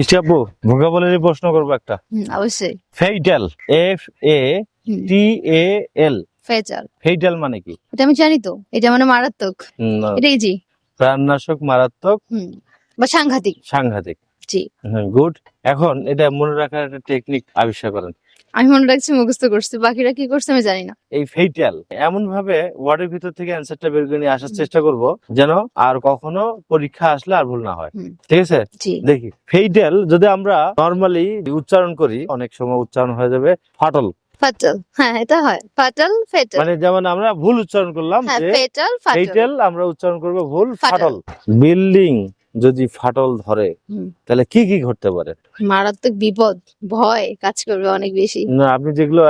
মিষ্টি ভোকাবুলারি প্রশ্ন করব একটা। অবশ্যই। ফেইটাল এফ এ টি এ এল ফেইটাল মানে কি? এটা আমি জানি তো এটা মানে মারাত্মক। এটা জি প্রাণনাশক মারাত্মক? বা সাংঘাতিক। সাংঘাতিক। জি। গুড। এখন এটা মনে রাখার একটা টেকনিক আবিষ্কার করেন। আমি মনে রাখছি মুখস্থ করছি বাকিরা কি করছে আমি জানি না। এই ফেইটাল এমন ভাবে ওয়ার্ডের ভিতর থেকে অ্যান্সারটা বের করে নিয়ে আসার চেষ্টা করব যেন আর কখনো পরীক্ষা আসলে আর ভুল না হয়। ঠিক আছে? দেখি ফেইটাল যদি আমরা নরমালি উচ্চারণ করি অনেক সময় উচ্চারণ হয়ে যাবে ফাটল ফাটাল হ্যাঁ এটা হয়। ফাটাল ফেটাল মানে যেমন আমরা ভুল উচ্চারণ করলাম হ্যাঁ যে ফেটাল ফাটাল আমরা উচ্চারণ করব ভুল। ফাটল বিল্ডিং যদি ফাটল ধরে তাহলে কি কি ঘটতে পারে? মারাত্মক বিপদ ভয় কাজ করবে অনেক বেশি। না আপনি যেগুলো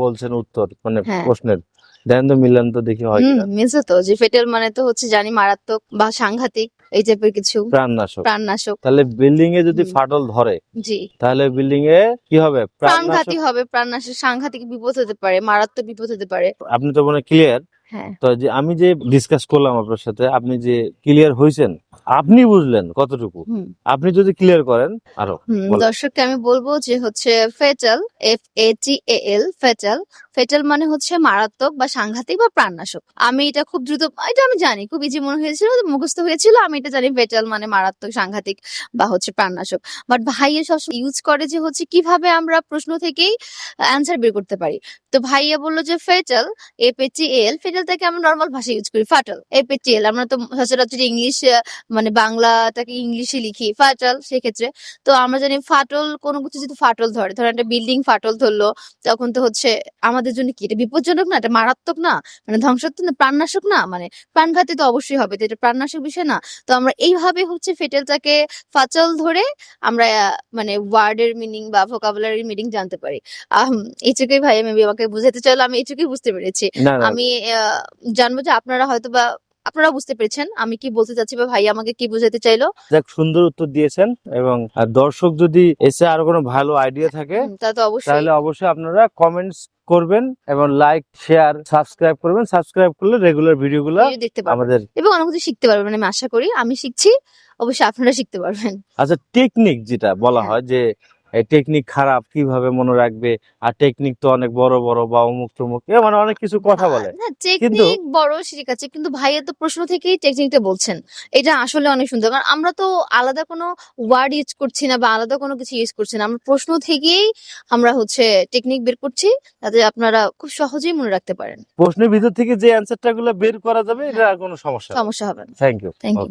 বলছেন উত্তর মানে হ্যাঁ। প্রশ্নের দেন তো মিলান তো দেখি হয় মিলছে তো যে ফেটাল মানে তো হচ্ছে জানি মারাত্মক বা সাংঘাতিক এই টাইপের কিছু। প্রাণনাশক। প্রাণনাশক। তাহলে বিল্ডিং এ যদি ফাটল ধরে জি। তাহলে বিল্ডিং এ কি হবে? প্রাণঘাতী হবে প্রাণনাশক সাংঘাতিক বিপদ হতে পারে মারাত্মক বিপদ হতে পারে। আপনি তো মানে ক্লিয়ার হ্যাঁ। তো যে আমি যে ডিসকাস করলাম আপনার সাথে আপনি যে ক্লিয়ার হয়েছেন আপনি বুঝলেন কতটুকু। আপনি যদি ক্লিয়ার করেন আরও দর্শককে আমি বলব যে হচ্ছে fatal F A T A L fatal fatal মানে হচ্ছে মারাত্মক বা সাংঘাতিক বা প্রাণনাশক। আমি এটা খুব দ্রুত এটা আমি জানি খুব ইজি মনে হয়েছিল মুখস্থ হয়েছিল আমি এটা জানি ফেটাল মানে মারাত্মক সাংঘাতিক বা হচ্ছে প্রাণনাশক। বাট ভাইয়া সবসময় ইউজ করে যে হচ্ছে কীভাবে আমরা প্রশ্ন থেকেই অ্যান্সার বের করতে পারি। তো ভাইয়া বলল যে ফেটাল এফ এ টি এল ফেটালটাকে আমরা নর্মাল ভাষা ইউজ করি ফাটাল এফ এ টি এল আমরা তো সচরাচর ইংলিশ মানে বাংলাটাকে ইংলিশে লিখি ফাটাল সেক্ষেত্রে। তো আমরা জানি ফাটল কোনো কিছু যদি ফাটল ধরে ধরেন একটা বিল্ডিং ফাটল ধরলো তখন তো হচ্ছে আমাদের জন্য কি এটা বিপজ্জনক না? এটা মারাত্মক না? মানে ধ্বংসাত্মক না? প্রাণনাশক না? মানে প্রাণঘাতী তো অবশ্যই হবে তো এটা প্রাণনাশক বিষয় না? তো আমরা এইভাবে হচ্ছে ফেটেলটাকে ফাচল ধরে আমরা মানে ওয়ার্ডের মিনিং বা ভোকাবুলারির মিনিং জানতে পারি। এইটুকুই ভাই মেবি আমাকে বুঝাতে চাইলো আমি এইটুকুই বুঝতে পেরেছি। আমি আহ, জানব যে আপনারা হয়তো বা আপনারা বুঝতে পেরেছেন আমি কি বলতে চাচ্ছি বা ভাই আমাকে কি বোঝাতে চাইলো? যাক সুন্দর উত্তর দিয়েছেন এবং দর্শক যদি এসে আরও কোনো ভালো আইডিয়া থাকে তা তো অবশ্যই। তাহলে অবশ্যই আপনারা কমেন্টস করবেন এবং লাইক শেয়ার সাবস্ক্রাইব করবেন। সাবস্ক্রাইব করলে রেগুলার ভিডিওগুলো ভিডিও দেখতে পারবেন। আমাদের এবং অনেক কিছু শিখতে পারবেন আমি আশা করি। আমি শিখছি অবশ্যই আপনারা শিখতে পারবেন। আচ্ছা টেকনিক যেটা বলা। হয় যে টেকনিক খারাপ কীভাবে মনে রাখবে? আর টেকনিক তো অনেক বড় বড় বা অমুক তমুক এ মানে অনেক কিছু কথা বলে। হ্যাঁ টেকনিক বড় ঠিক আছে কিন্তু ভাইয়া তো প্রশ্ন থেকেই টেকনিকটা বলছেন। এটা আসলে অনেক সুন্দর কারণ আমরা তো আলাদা কোনো ওয়ার্ড ইউজ করছি না বা আলাদা কোনো কিছু ইউজ করছি না। আমরা প্রশ্ন থেকেই আমরা হচ্ছে টেকনিক বের করছি যাতে আপনারা খুব সহজেই মনে রাখতে পারেন। প্রশ্নের ভিতর থেকে যে অ্যান্সারটা গুলো বের করা যাবে এটা কোনো সমস্যা সমস্যা হবে না। Thank you thank you